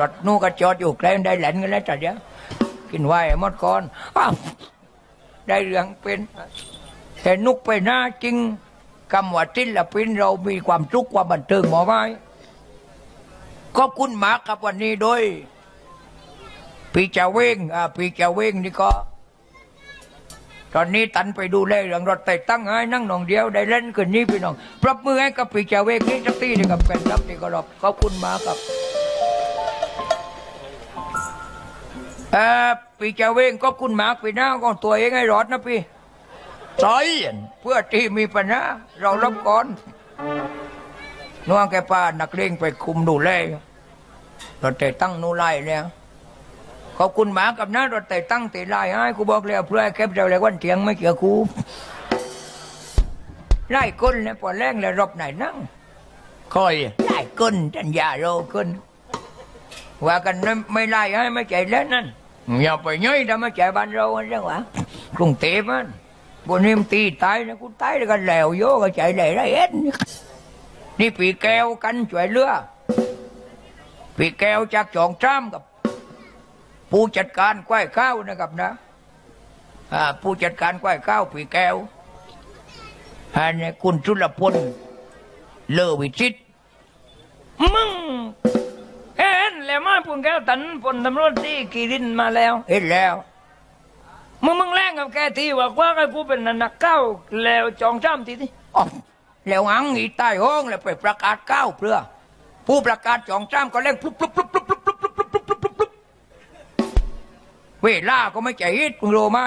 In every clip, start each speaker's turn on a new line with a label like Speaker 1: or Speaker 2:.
Speaker 1: รถนู่ก็จอดอยู่ใกล้ได้แหลนกันแล้วจ้ะเดี๋ยวกินไหวหมดก่อนอ้าวได้เรื่องเป็น แต่นุกไปหน้าจริงคำว่าศิลปินเรามีความสุขความบันเทิงหมอไม้ขอบคุณมากครับวันนี้โดยพี่จะเว้งอ่าพี่จะเว้งนี่ก็ ตอนนี้ตันไปดูแลเรื่องรถไต่ตั้งให้นั่งหนองเดียวได้เล่นคืนนี้พี่น้องปรบมือให้กับพี่จาเวกนี่สักทีหนึงกับแฟนครับนี่ก็รอบขอบคุณมากครับ เออพี่เจาเวงขอบคุณมากพี่น้าของตัวเองให้รอดนะพี่สอยเพื่อที่มีปัญหาเรารับก่อนน้องแกป้านักเลงไปคุมดูแลรถไต่ตั้งนู่นไล่แล้วขอบคุณหมากับน้ารถไต่ตั้งตีไล่ให้กูบอกแล้วเพื่อให้แคบเจ้าเลยวันเถียงไม่เกี่ยวกูไล่ก้นแล้วพอแรงแล้วรบไหนนั่งคอยไล่ก้นจันยาโรก้นว่ากันไม่ไม่ไล่ให้ไม่ใจแล้วนั่น Nyapa ra mới chạy ban râu anh kan sang cùng tiệm á Bun em ti tay nó cũng tay nó lèo vô rồi chạy lè ra hết. Đi bị keo canh chuệ lưa. Bị keo chắc chọn trăm gặp. ผู้จัดการควายข้าวนะครับนะผู้จัดการควายข้าวผีแก้วอันนี้คุณจุลพลเลอวิจิตมึง เห็นแล้วมาปุ่นแก้วตันพลตำรวจที่กีรินมาแล้ว เห็นแล้วมึงมึงแรงกับแกทีว่าว่าไอ้กูเป็นนักเก้าแล้วจองจ้ำทีที่อ๋อแล้วอังอีใต้ห้องแล้วไปประกาศเก้าเพื่อ ผู้ประกาศจองจ้ำก็เร่งพลุบพลุบพลุบพลุบพลุบพลุบพลุบพลุบพลุบพลุบพลุบเวลาก็ไม่ใจฮิตคุณรู้ไหม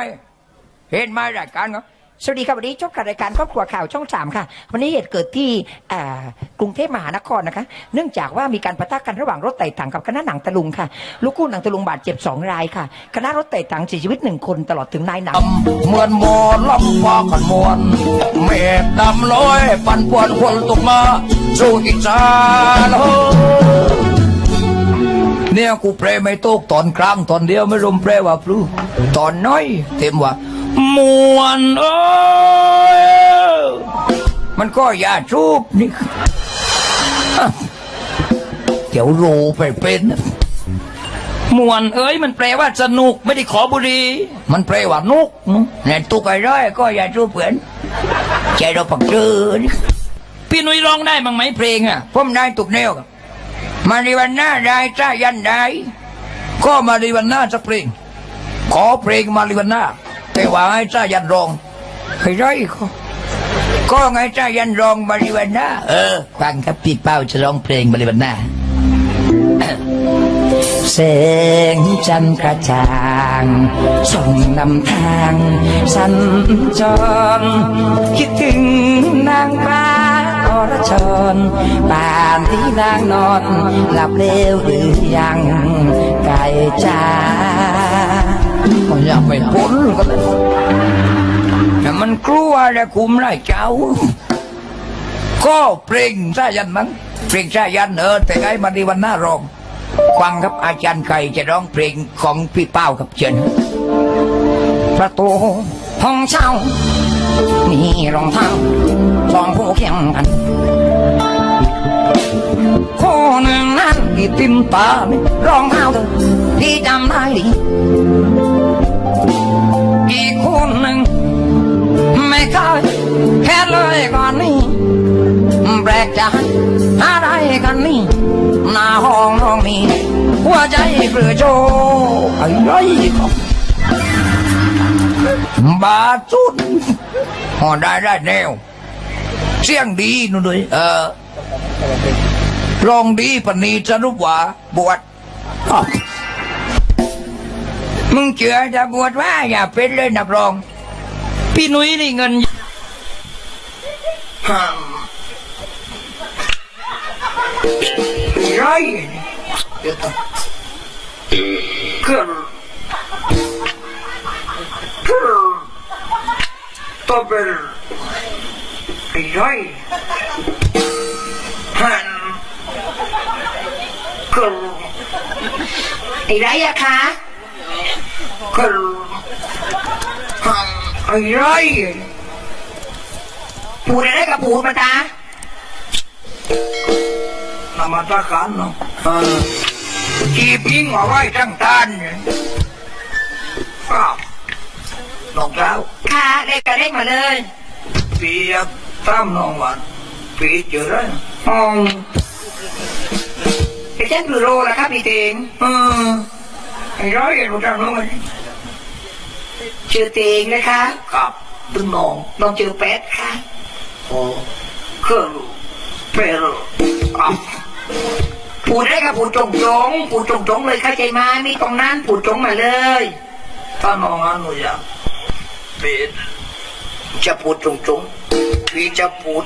Speaker 1: เห็นไหมรายการก็
Speaker 2: สวัสดีครับวันนี้ชมกับรายการครอบครัวข่าวช่องสามค่ะ วันนี้เหตุเกิดที่กรุงเทพมหานครนะคะ เนื่องจากว่ามีการปะทะกันระหว่างรถไต่ถังกับคณะหนังตะลุงค่ะ ลูกคู่หนังตะลุงบาดเจ็บสองรายค่ะ คณะรถไต่ถังเสียชีวิตหนึ่งคนตลอดถึงนายหนัง
Speaker 1: เหมือนมอลำฟ้าขันมวนเมฆดำลอยปั่นป่วนคนตกมาสู่อีสานโอ้เนี่ยกูเปรไม่โตกตอนกลางตอนเดียวไม่รวมเปรว่าพลูตอนน้อยเต็มว่า มวนเอ้ยมันก็อย่าชูบนี่อะเดี๋ยวรู้ไปเป็นมวนเอ้ยมันแปลว่าสนุกไม่ได้ขอบุรี มันแปลว่านุกเนี่ยตุกไอร้อยก็อย่าชูเปือนใจเราปักเจอพี่นุ้ยร้องได้บ้งไหมเพลงอะผมได้ตุกแนวมาริวันหน้าได้จ้ายันได้ก็มาริวันหน้าสักเพลง ขอเพลงมาริวันหน้า แต่ว่าให้จ้ายันร้องให้ร้อยก็ก็ไงจ้ายันร้องมาริวันหน้าเออฟังครับพี่เป้าจะร้องเพลงมาริวันหน้า
Speaker 2: แสงจันทร์กระจ่างส่องนำทางสัญจร คิดถึงนางฟ้าอรชรป่านที่นางนอน หลับเร็วหรือยังไก่จ้า
Speaker 1: ผมอยากไปพ้นก็เลยแต่มันกลัวและคุมไล่เจ้า ก็เพลงสายันมั้งเพลงสายันเออแต่ไอ้มาดีวันหน้ารองฟังครับอาจารย์ไก่จะร้องเพลงของพี่เป้ากับเชิญ
Speaker 2: ประตูห้องเช่ามีรองเท้าสองผู้เคียงกันคู่หนึ่งนั้นที่ติมตาไม่รองเท้าเธอพี่จำได้ดี อีกคนหนึ่ง ไม่เคยแค่เลยก่อนนี้แปลกใจอะไรกันนี่หน้าห้องน้องนี่หัวใจเปลือโจไอ้ไรของ
Speaker 1: บาสุดหอได้ได้แนว เสียงดีนู่นด้วยเออรองดีปณีสรุปว่าบวช มึงเชื่อจะบวชว่า อย่าเป็นเลยนักร้อง พี่นุ้ยนี่เงินไรเกิดเกิดตัวเป็นไรฮันเกิด
Speaker 2: ไอ้ไรอะคะ
Speaker 1: เกิดฮันไร
Speaker 2: พูดอะไรกับพูดมาตา
Speaker 1: นามาตรการเนาะเออจีบยิงเอาไว้ทั้งตานเนี่ยอ้าวน้องสาว
Speaker 2: ค่ะเด็กก็เด็กมาเลย
Speaker 1: ปีอยากตามน้องว่าปีเจอแล้ว
Speaker 2: อ๋อไปแจ้งดูโรแล้วครับพี่เตง
Speaker 1: เออ ไอ้ร้อยรู้จักน้องไหม
Speaker 2: ชื่อเตงนะคะ
Speaker 1: ครับตึงน้อง
Speaker 2: น้องชื่อแป๊ดค่ะ
Speaker 1: โอ้เครื่องรู้เปรู้อ้าว
Speaker 2: พูดได้กับพูดตรงๆพูดตรงๆเลยเข้าใจไหมไม่ตรงนั้นพูดตรงมาเลย
Speaker 1: ถ้าน้องอนุญาตปีจะพูดตรงๆพี่จะพูด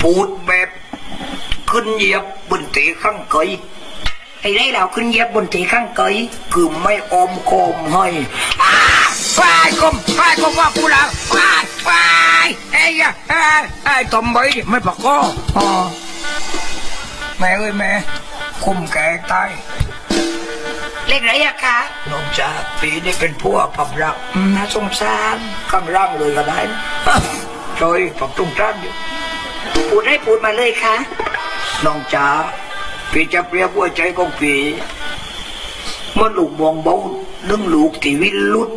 Speaker 1: พูดแบบขึ้นเหยียบบนตีข้างเกย
Speaker 2: ไอ้ได้เราขึ้นเหยียบบนตีข้างเกย
Speaker 1: คือไม่อมโคมให้อ้าไปกลมไปกลมว่ากูแล้วไปไปไอ้ยะไอ้ไอ้ตอมใบไม่ปากก็อ๋อแม่เอ้ยแม่คุมแก่ตาย
Speaker 2: เล็กไรอะคะ
Speaker 1: น้องจ๋าปีนี้เป็นพวกผับรัก
Speaker 2: อืมน่าสงสาร
Speaker 1: ข้างร่างเลยก็ได้นะจอยผับตรงจ้านอยู่
Speaker 2: พูดให้พูดมาเลยค่ะ
Speaker 1: น้องจ๋า พี่จะเปรียบหัวใจของพี่เมื่อลูกมองเบานึ่งลูกที่วินลุด